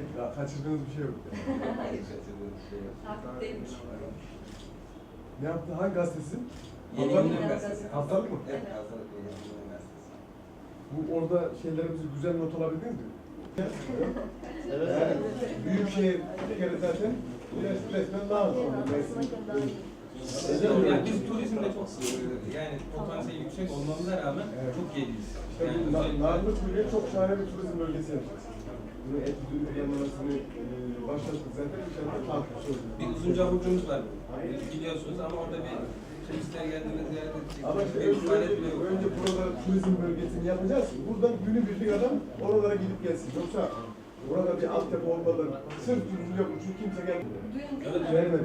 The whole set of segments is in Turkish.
şey, kaçırdığınız bir şey yok. Hayır bir şey yok. Takip değilmiş. Ne yaptı? Hangi gazetesi? Yeni Haftalık Gündem mı? Gazetesi. Haftalık mı? Evet, haftalık Yeni Gündem Gazetesi. Bu orada şeylerimizi güzel not alabildiniz mi? Evet. Yani büyük şehir bir kere zaten res- resmen daha az. Yani biz turizmde çok yani potansiyeli yüksek olmamıza rağmen Evet. çok geriyiz. İşte Yani özellikle- Narlık çok şahane bir turizm bölgesi yapacağız. Bunu etüdü planlamasını e, başlattık zaten. İnşallah takip olacak. bir uzunca burcumuz var. Biliyorsunuz ama orada bir turistler geldiğinde ziyaret edecek. Ama işte önce, önce, önce burada turizm bölgesini yapacağız. Buradan günübirlik adam oralara gidip gelsin. Yoksa burada bir altyapı olmalı. Sırf turizm yok. Çünkü kimse gelmiyor. Duyun Evet? Vermedi.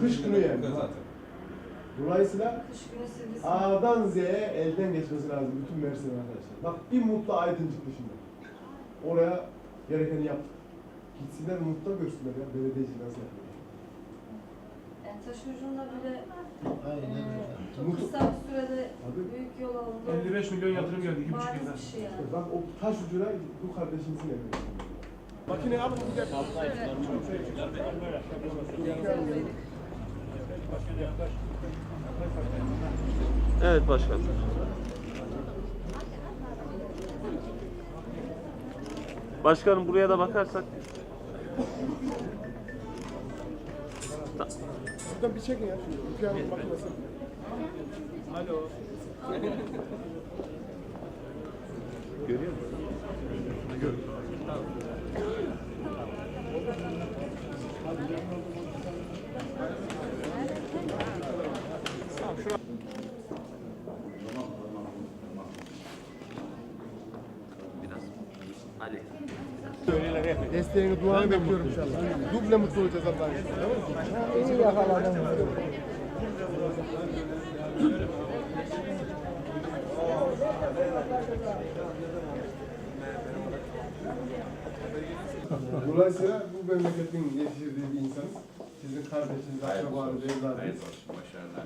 Kış günü yani. zaten. Dolayısıyla. A'dan Z'ye elden geçmesi lazım bütün Mersin arkadaşlar. Bak bir mutlu Aydıncık dışında. Oraya gerekeni yaptık. Gitsinler mutlu görsünler ya belediyeci nasıl yapıyor. Yani taş ucunda bile Aynen eee, öyle. çok Mutlu- kısa bir sürede Tabii. büyük yol alındı. 55 milyon yatırım geldi, iki buçuk Bariz yılda. bir şey yani. Bak o taş ucuna bu kardeşimizin emeği. Makine al bu gider. Evet başkan. Başkanım buraya da bakarsak. Buradan bir çekin ya. Şu ülkenin makinesi. Görüyor musun? Ali. Desteğini, duanı bekliyorum inşallah. Duble mutlu olacağız Allah'ın izniyle. İyi yakaladın. Dolayısıyla bu memleketin yetiştirdiği bir insanız. Sizin kardeşiniz, akrabanız, evladınız.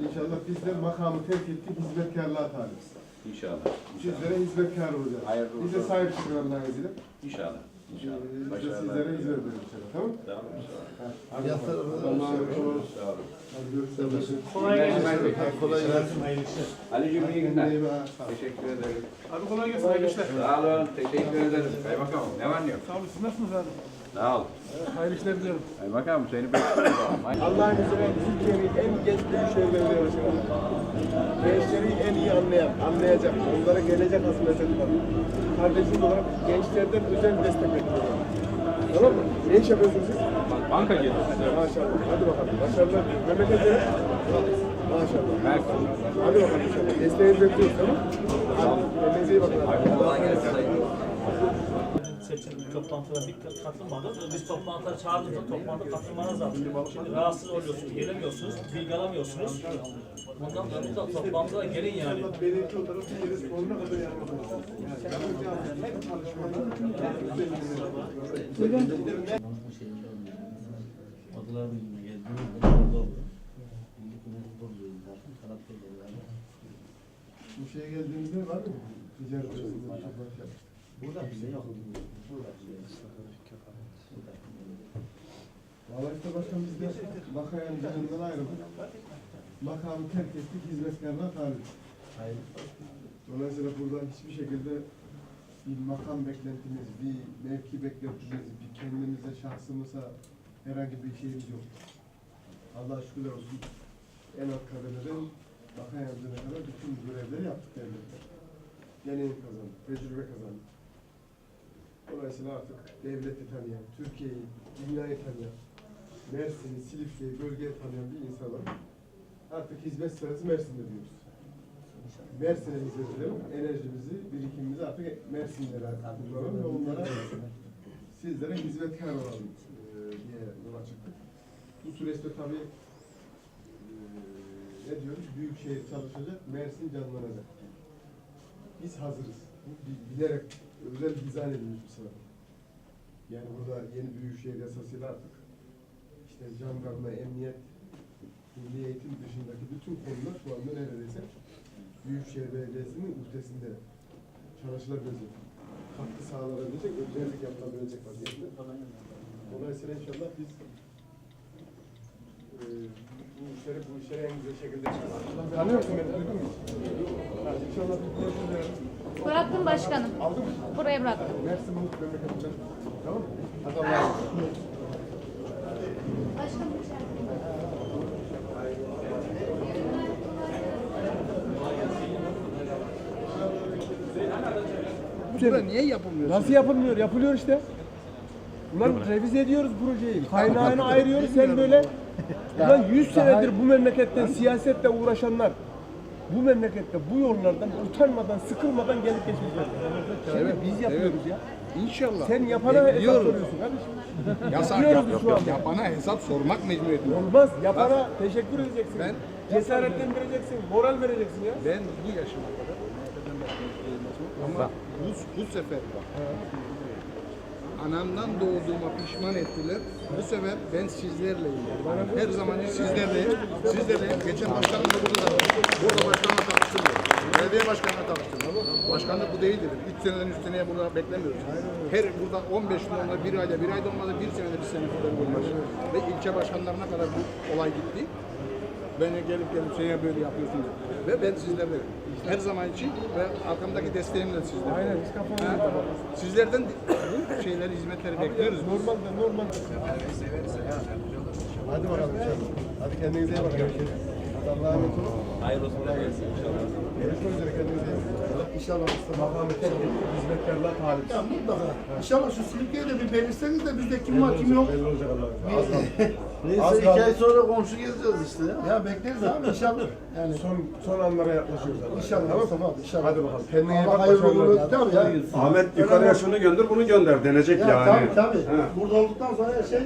İnşallah biz de makamı terk ettik, hizmetkarlığa talibiz. İnşallah. Sizlere hizmetkar olacağız. Hayırlı Bize olsun. sahip çıkın Allah'ın izniyle. İnşallah. Ee, İnşallah. Biz de sizlere hizmet inşallah. Tamam mı? Tamam inşallah. Allah'a emanet olun. Sağ olun. Hadi görüşürüz. Kolay gelsin. Kolay gelsin. Ali'cim iyi günler. Kendine iyi bak. Teşekkür ederim. Abi kolay gelsin, hayırlı işler. Sağ olun. Teşekkür ederim. Kaymakam ne var ne yok? Sağ olun, siz nasılsınız abi? Sağ ol. Hayırlı işler diliyorum. Kaymakam seni bekliyorum. Allah'ın izniyle Türkiye'nin en genç büyükşehir belediye başkanı. Gençleri en iyi anlayan, anlayacak, onlara gelecek hasmeti var. Kardeşiniz olarak gençlerden özel destek bekliyorum. Tamam mı? Ne iş yapıyorsunuz siz? Banka geldi. Maşallah. Hadi bakalım. Başarılar. Memleketleri. Maşallah. Hadi bakalım inşallah. Desteğinizi bekliyoruz tamam mı? Kendinize iyi bakın. Kolay gelsin. Seçim toplantılarına bir katılmadı. Biz toplantılara çağırdığımızda toplantıda katılmanız lazım. Şimdi rahatsız oluyorsunuz, gelemiyorsunuz, bilgi alamıyorsunuz. Ondan sonra da toplantılara gelin yani. Belediye olarak Türkiye'nin sonuna kadar çalışmada Adılar Birliği'ne geldim. Orada oldu. Birlik yönetim oluyor zaten. Bu şeye geldiğimizde var mı? Ticaret arasında bir şey başlamış. Burada bize yok. Burada bize yok. Burada. Vallahi işte başkan biz de Makayan canından ayrıldık. Makamı terk ettik, hizmetkarına tabi. Hayır. Dolayısıyla burada hiçbir şekilde bir makam beklentimiz, bir mevki beklentimiz, bir kendimize, şahsımıza herhangi bir şeyimiz yok. Allah'a şükürler olsun. En alt kademeden Makayan kadar bütün görevleri yaptık devlette. Deneyim kazandık, tecrübe kazandık. Dolayısıyla artık devleti tanıyan, Türkiye'yi, dünyayı tanıyan, Mersin'i, Silifke'yi, bölgeyi tanıyan bir insan olarak artık hizmet sırası Mersin'de diyoruz. Mersin'e hizmet edelim, enerjimizi, birikimimizi artık Mersin'lere kullanalım ve onlara sizlere hizmetkar olalım diye yola çıktık. Bu süreçte tabii ne diyoruz? Büyükşehir çalışacak, Mersin canlanacak. Biz hazırız. Bilerek özel dizayn edilmiş bir sınav. Yani burada yeni büyükşehir yasasıyla artık işte jandarma, emniyet, milli eğitim dışındaki bütün konular şu anda neredeyse Büyükşehir Belediyesi'nin üstesinde çalışılabilir. katkı sağlanabilecek, özellik yapılabilecek vaziyette. Dolayısıyla inşallah biz e, bu işleri bu işleri en güzel şekilde çıkartalım. Tanıyor musun beni? Duydun mu? İnşallah bir proje Bıraktım başkanım. Buraya bıraktım. Mersin Bulut memleketinden. Tamam mı? Hadi Allah'a emanet. Başkanım. niye yapılmıyor? Nasıl yapılmıyor? Yapılıyor işte. Ulan revize ediyoruz projeyi. Kaynağını ayırıyoruz. Sen böyle Ulan 100 senedir bu memleketten siyasetle uğraşanlar bu memlekette bu yollardan utanmadan, sıkılmadan gelip geçmişler. Evet, biz yapıyoruz ya. İnşallah. Sen yapana hesap soruyorsun kardeşim. Yasak yap, şu anda. Yapana hesap sormak mecburiyetinde. Olmaz. Yapana teşekkür edeceksin. Ben- cesaretlendireceksin, moral vereceksin ya. Ben bu yaşıma kadar ama bu, bu sefer bak. Anamdan doğduğuma pişman ettiler. Bu sefer ben sizlerleyim. Her zaman sizlerleyim. Sizlerleyim. Geçen başkanım da burada da. Burada başkanla tanıştırmıyor. Belediye başkanına tanıştırmıyor. Başkanlık bu değil dedim. 3 seneden 3 seneye burada beklemiyoruz. Her burada 15 gün olmadı, bir ayda, bir ayda olmadı, bir senede bir sene kadar olmaz. Ve ilçe başkanlarına kadar bu olay gitti. Beni gelip gelip şeye böyle yapıyorsun dedi. Ve ben sizlerle her zaman için ve arkamdaki desteğim de sizler. Aynen, hiç kafamı Ha, Sizlerden bu şeyleri, hizmetleri bekliyoruz. Normal de normal. Hadi bakalım inşallah. Hadi kendinize iyi bakın. Görüşürüz. Allah'a emanet olun. Hayır olsun. gelsin inşallah. Görüşmek üzere kendinize iyi bakın. İnşallah Mustafa Makamet'e hizmetkarlar talip. Ya mutlaka. İnşallah şu Silifke'yi de bir belirseniz de bizde kim var kim yok. Belli olacak Allah'a. Neyse Az iki kaldı. ay sonra komşu gezeceğiz işte ya. Ya bekleriz abi inşallah. Yani Son, son anlara yaklaşıyoruz. Allah'a. İnşallah, Tamam. tamam, inşallah. Hadi bakalım. Kendine iyi Allah bak. hayırlı başarılar. uğurlu tabii ya. Ahmet yukarıya şunu gönder, bunu gönder denecek Ya yani. tabii tabii. Burada olduktan sonra her şey